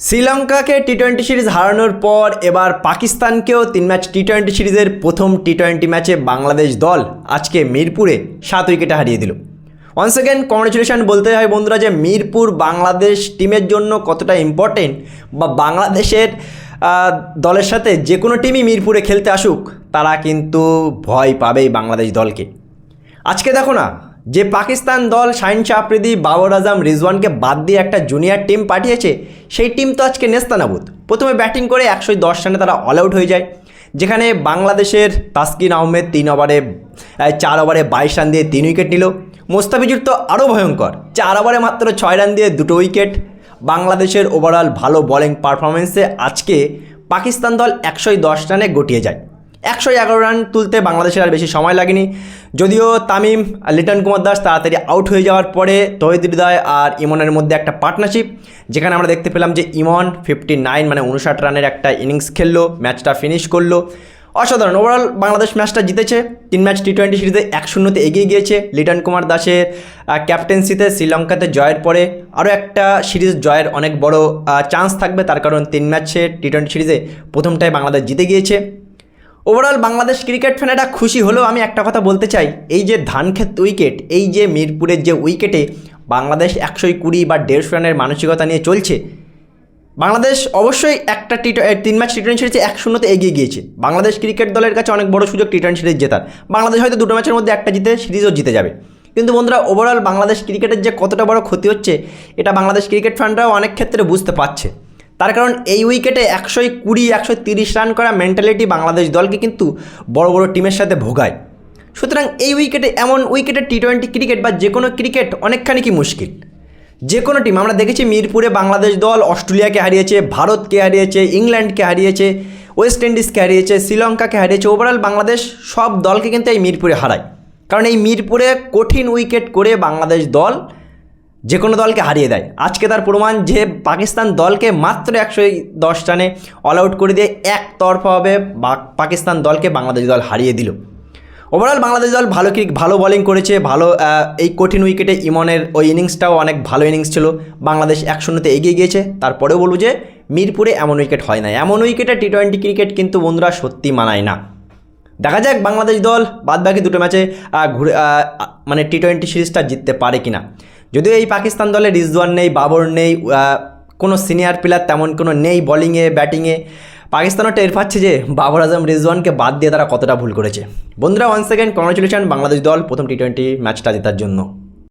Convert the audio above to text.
শ্রীলঙ্কাকে T twenty series হারানোর পর এবার পাকিস্তানকেও তিন ম্যাচ টি টোয়েন্টি সিরিজের প্রথম টি টোয়েন্টি ম্যাচে বাংলাদেশ দল আজকে মিরপুরে সাত উইকেটে হারিয়ে দিল। ওয়ান সেকেন্ড কংগ্রেচুলেশন বলতে হয় বন্ধুরা যে মিরপুর বাংলাদেশ টিমের জন্য কতটা ইম্পর্টেন্ট বা বাংলাদেশের দলের সাথে যে কোনো টিমই মিরপুরে খেলতে আসুক, তারা কিন্তু ভয় পাবেই বাংলাদেশ দলকে। আজকে দেখো না যে পাকিস্তান দল শাহিন আফ্রিদি, বাবর আজম, রিজওয়ানকে বাদ দিয়ে একটা জুনিয়র টিম পাঠিয়েছে, সেই টিম তো আজকে নেস্তানাবুদ। প্রথমে ব্যাটিং করে একশো দশ রানে তারা অল আউট হয়ে যায়, যেখানে বাংলাদেশের তাসকিন আহমেদ তিন ওভারে চার ওভারে বাইশ রান দিয়ে তিন উইকেট নিল। মোস্তাফিজুর তো আরও ভয়ঙ্কর, চার ওভারে মাত্র ছয় রান দিয়ে দুটো উইকেট বাংলাদেশের ওভারঅল ভালো বোলিং পারফরমেন্সে আজকে পাকিস্তান দল একশোই দশ রানে গটিয়ে যায়। একশো এগারো রান তুলতে বাংলাদেশের আর বেশি সময় লাগেনি। যদিও তামিম আর লিটন কুমার দাস তাড়াতাড়ি আউট হয়ে যাওয়ার পরে তহিদ হৃদয় আর ইমনের মধ্যে একটা পার্টনারশিপ যেখানে আমরা দেখতে পেলাম যে ইমন ফিফটি নাইন মানে উনষাট রানের একটা ইনিংস খেললো ম্যাচটা ফিনিশ করল। অসাধারণ। ওভারঅল বাংলাদেশ ম্যাচটা জিতেছে। তিন ম্যাচ টি টোয়েন্টি সিরিজে এক শূন্যতে এগিয়ে গিয়েছে। লিটন কুমার দাসের ক্যাপ্টেন্সিতে শ্রীলঙ্কাতে জয়ের পরে আরও একটা সিরিজ জয়ের অনেক বড় চান্স থাকবে। তার কারণ তিন ম্যাচে টি টোয়েন্টি সিরিজে প্রথমটাই বাংলাদেশ জিতে গিয়েছে। ওভারঅল বাংলাদেশ ক্রিকেট ফ্যানেরা খুশি হলেও আমি একটা কথা বলতে চাই। এই যে ধানক্ষেত উইকেট, এই যে মিরপুরের যে উইকেটে বাংলাদেশ একশোই কুড়ি বা দেড়শো রানের মানসিকতা নিয়ে চলছে, বাংলাদেশ অবশ্যই একটা টি তিন ম্যাচ টি টোয়েন্টি সিরিজে এক শূন্যতে এগিয়ে গিয়েছে। বাংলাদেশ ক্রিকেট দলের কাছে অনেক বড় সুযোগ টি টোয়েন্টি সিরিজ জেতার। বাংলাদেশ হয়তো দুটো ম্যাচের মধ্যে একটা জিতে, সিরিজও জিতে যাবে। কিন্তু বন্ধুরা ওভারঅল বাংলাদেশ ক্রিকেটের যে কতটা বড় ক্ষতি হচ্ছে, এটা বাংলাদেশ ক্রিকেট ফ্যানরাও অনেক ক্ষেত্রে বুঝতে পারছে। তার কারণ এই উইকেটে একশোই কুড়ি একশো তিরিশ রান করা মেন্টালিটি বাংলাদেশ দলকে কিন্তু বড় বড় টিমের সাথে ভোগায়। সুতরাং এই উইকেটে এমন উইকেটে টি টোয়েন্টি ক্রিকেট বা যে কোনো ক্রিকেট অনেকখানি কি মুশকিল? যে কোনো টিম আমরা দেখেছি মিরপুরে বাংলাদেশ দল অস্ট্রেলিয়াকে হারিয়েছে, ভারতকে হারিয়েছে, ইংল্যান্ডকে হারিয়েছে, ওয়েস্ট ইন্ডিজকে হারিয়েছে, শ্রীলঙ্কাকে হারিয়েছে ওভারঅল বাংলাদেশ সব দলকে কিন্তু এই মিরপুরে হারায়। কারণ এই মিরপুরে কঠিন উইকেট করে বাংলাদেশ দল যে কোনো দলকে হারিয়ে দেয়। আজকে তার প্রমাণ যে পাকিস্তান দলকে মাত্র একশো দশ রানে অল আউট করে দিয়ে একতরফাভাবে পাকিস্তান দলকে বাংলাদেশ দল হারিয়ে দিল। ওভারঅল বাংলাদেশ দল ভালো ক্রিক ভালো বোলিং করেছে, ভালো এই কঠিন উইকেটে ইমনের ওই ইনিংসটাও অনেক ভালো ইনিংস ছিল। বাংলাদেশ এক শূন্যতে এগিয়ে গিয়েছে, তারপরেও বলব যে মিরপুরে এমন উইকেট হয় না এমন উইকেটে টি টোয়েন্টি ক্রিকেট কিন্তু বন্ধুরা সত্যি মানায় না। দেখা যাক বাংলাদেশ দল বাদ বাকি দুটো ম্যাচে ঘুরে মানে টি টোয়েন্টি সিরিজটা জিততে পারে কিনা। যদিও এই পাকিস্তান দলে রিজওয়ান নেই, বাবর নেই কোনো সিনিয়র প্লেয়ার তেমন কোনো নেই বলিংয়ে ব্যাটিংয়ে পাকিস্তানও টের পাচ্ছে যে বাবর আজম, রিজওয়ানকে বাদ দিয়ে তারা কতটা ভুল করেছে। বন্ধুরা ওয়ান সেকেন্ড কংগ্রেচুলেশন বাংলাদেশ দল প্রথম টি টোয়েন্টি ম্যাচটা জেতার জন্য।